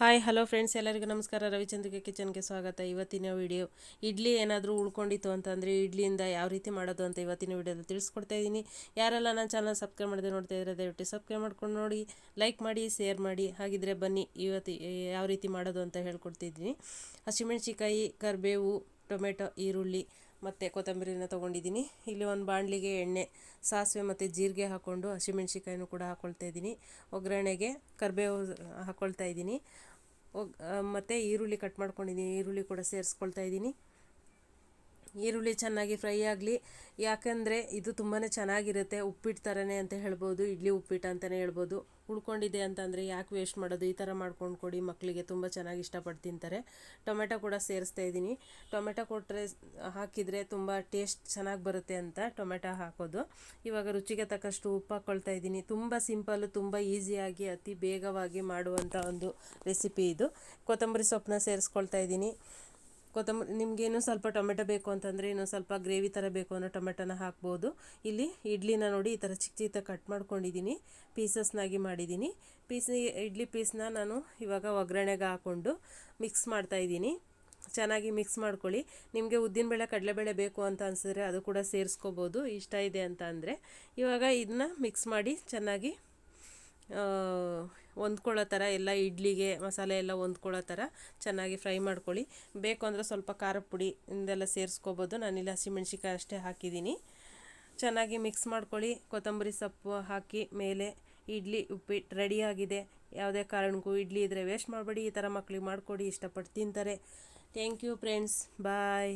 Hi, hello friends, ಎಲ್ಲರಿಗೂ ನಮಸ್ಕಾರ. ರವಿಚಂದ್ರಿಕೆ ಕಿಚನ್ಗೆ ಸ್ವಾಗತ. ಇವತ್ತಿನ ವಿಡಿಯೋ, ಇಡ್ಲಿ ಏನಾದರೂ ಉಳ್ಕೊಂಡಿತ್ತು ಅಂತಂದರೆ ಇಡ್ಲಿಯಿಂದ ಯಾವ ರೀತಿ ಮಾಡೋದು ಅಂತ ಇವತ್ತಿನ ವಿಡಿಯೋದಲ್ಲಿ ತಿಳಿಸ್ಕೊಡ್ತಾ ಇದ್ದೀನಿ. ಯಾರೆಲ್ಲ ನನ್ನ ಚಾನಲ್ ಸಬ್ಸ್ಕ್ರೈಬ್ ಮಾಡದೆ ನೋಡ್ತಾ ಇದ್ದಾರೆ ದಯವಿಟ್ಟು ಸಬ್ಸ್ಕ್ರೈಬ್ ಮಾಡ್ಕೊಂಡು ನೋಡಿ, ಲೈಕ್ ಮಾಡಿ, ಶೇರ್ ಮಾಡಿ, ಹಾಗಿದ್ರೆ ಬನ್ನಿ. ಇವತ್ತು ಯಾವ ರೀತಿ ಮಾಡೋದು ಅಂತ ಹೇಳ್ಕೊಡ್ತಿದ್ದೀನಿ. ಹಸಿಮೆಣ್ಸಿಕಾಯಿ ಕರಿಬೇವು ಟೊಮೆಟೊ, ಈರುಳ್ಳಿ ಮತ್ತು ಕೊತ್ತಂಬರಿನ ತೊಗೊಂಡಿದ್ದೀನಿ. ಇಲ್ಲಿ ಒಂದು ಬಾಣಲಿಗೆ ಎಣ್ಣೆ, ಸಾಸಿವೆ ಮತ್ತು ಜೀರಿಗೆ ಹಾಕ್ಕೊಂಡು ಹಸಿಮೆಣ್ಸಿನ್ಕಾಯಿನೂ ಕೂಡ ಹಾಕ್ಕೊಳ್ತಾ ಇದ್ದೀನಿ. ಒಗ್ಗರಣೆಗೆ ಕರಿಬೇವು ಹಾಕ್ಕೊಳ್ತಾ ಇದ್ದೀನಿ. ಮತ್ತು ಈರುಳ್ಳಿ ಕಟ್ ಮಾಡ್ಕೊಂಡಿದ್ದೀನಿ. ಈರುಳ್ಳಿ ಕೂಡ ಸೇರಿಸ್ಕೊಳ್ತಾ ಇದ್ದೀನಿ. ಈರುಳ್ಳಿ ಚೆನ್ನಾಗಿ ಫ್ರೈ ಆಗಲಿ. ಯಾಕಂದರೆ ಇದು ತುಂಬಾ ಚೆನ್ನಾಗಿರುತ್ತೆ. ಉಪ್ಪಿಟ್ಟು ಥರನೇ ಅಂತ ಹೇಳ್ಬೋದು, ಇಡ್ಲಿ ಉಪ್ಪಿಟ್ಟು ಅಂತಲೇ ಹೇಳ್ಬೋದು. ಉಳ್ಕೊಂಡಿದೆ ಅಂತಂದರೆ ಯಾಕೆ ವೇಸ್ಟ್ ಮಾಡೋದು? ಈ ಥರ ಮಾಡ್ಕೊಂಡು ಕೊಡಿ. ಮಕ್ಕಳಿಗೆ ತುಂಬ ಚೆನ್ನಾಗಿ ಇಷ್ಟಪಟ್ಟು ತಿಂತಾರೆ. ಟೊಮೆಟೊ ಕೂಡ ಸೇರಿಸ್ತಾ ಇದ್ದೀನಿ. ಟೊಮೆಟೊ ಕೊಟ್ಟರೆ ಹಾಕಿದರೆ ತುಂಬ ಟೇಸ್ಟ್ ಚೆನ್ನಾಗಿ ಬರುತ್ತೆ ಅಂತ ಟೊಮೆಟೊ ಹಾಕೋದು. ಇವಾಗ ರುಚಿಗೆ ತಕ್ಕಷ್ಟು ಉಪ್ಪು ಹಾಕ್ಕೊಳ್ತಾ ಇದ್ದೀನಿ. ತುಂಬ ಸಿಂಪಲ್ಲು ತುಂಬ ಈಸಿಯಾಗಿ ಅತಿ ಬೇಗವಾಗಿ ಮಾಡುವಂಥ ಒಂದು ರೆಸಿಪಿ ಇದು. ಕೊತ್ತಂಬರಿ ಸೊಪ್ಪನ್ನ ಸೇರಿಸ್ಕೊಳ್ತಾ ಇದ್ದೀನಿ. ಕೊತ್ತಂಬರಿ ನಿಮಗೇನು ಸ್ವಲ್ಪ ಟೊಮೆಟೊ ಬೇಕು ಅಂತಂದರೆ ಇನ್ನೂ ಸ್ವಲ್ಪ ಗ್ರೇವಿ ಥರ ಬೇಕು ಅನ್ನೋ ಟೊಮೆಟೊನ ಹಾಕ್ಬೋದು. ಇಲ್ಲಿ ಇಡ್ಲಿನ ನೋಡಿ ಈ ಥರ ಚಿಕ್ಕ ಚಿಕ್ಕ ಕಟ್ ಮಾಡ್ಕೊಂಡಿದ್ದೀನಿ ಪೀಸಸ್ನಾಗಿ ಮಾಡಿದ್ದೀನಿ. ಪೀಸ್ ಇಡ್ಲಿ ಪೀಸ್ನ ನಾನು ಇವಾಗ ಒಗ್ಗರಣೆಗೆ ಹಾಕ್ಕೊಂಡು ಮಿಕ್ಸ್ ಮಾಡ್ತಾಯಿದ್ದೀನಿ ಚೆನ್ನಾಗಿ ಮಿಕ್ಸ್ ಮಾಡ್ಕೊಳ್ಳಿ. ನಿಮಗೆ ಉದ್ದಿನಬೇಳೆ ಕಡಲೆಬೇಳೆ ಬೇಕು ಅಂತ ಅನಿಸಿದ್ರೆ ಅದು ಕೂಡ ಸೇರಿಸ್ಕೋಬೋದು, ಇಷ್ಟ ಇದೆ ಅಂತ ಅಂದರೆ. ಇವಾಗ ಇದನ್ನ ಮಿಕ್ಸ್ ಮಾಡಿ ಚೆನ್ನಾಗಿ ಹೊಂದ್ಕೊಳ್ಳೋ ಥರ ಎಲ್ಲ ಇಡ್ಲಿಗೆ ಮಸಾಲೆ ಎಲ್ಲ ಹೊಂದ್ಕೊಳ್ಳೋ ಥರ ಚೆನ್ನಾಗಿ ಫ್ರೈ ಮಾಡ್ಕೊಳ್ಳಿ. ಬೇಕು ಅಂದರೆ ಸ್ವಲ್ಪ ಖಾರದ ಪುಡಿ ಇಂದೆಲ್ಲ ಸೇರಿಸ್ಕೋಬೋದು. ನಾನಿಲ್ಲ ಹಸಿಮೆಣ್ಸಿಕಾಯಿ ಅಷ್ಟೇ ಹಾಕಿದ್ದೀನಿ. ಚೆನ್ನಾಗಿ ಮಿಕ್ಸ್ ಮಾಡ್ಕೊಳ್ಳಿ. ಕೊತ್ತಂಬರಿ ಸೊಪ್ಪು ಹಾಕಿ ಮೇಲೆ ಇಡ್ಲಿ ಉಪ್ಪಿಟ್ಟು ರೆಡಿಯಾಗಿದೆ ಯಾವುದೇ ಕಾರಣಕ್ಕೂ ಇಡ್ಲಿ ಇದ್ದರೆ ವೇಸ್ಟ್ ಮಾಡಬೇಡಿ. ಈ ಥರ ಮಕ್ಳಿಗೆ ಮಾಡಿಕೊಡಿ, ಇಷ್ಟಪಟ್ಟು ತಿಂತಾರೆ. Thank you friends. ಬಾಯ್.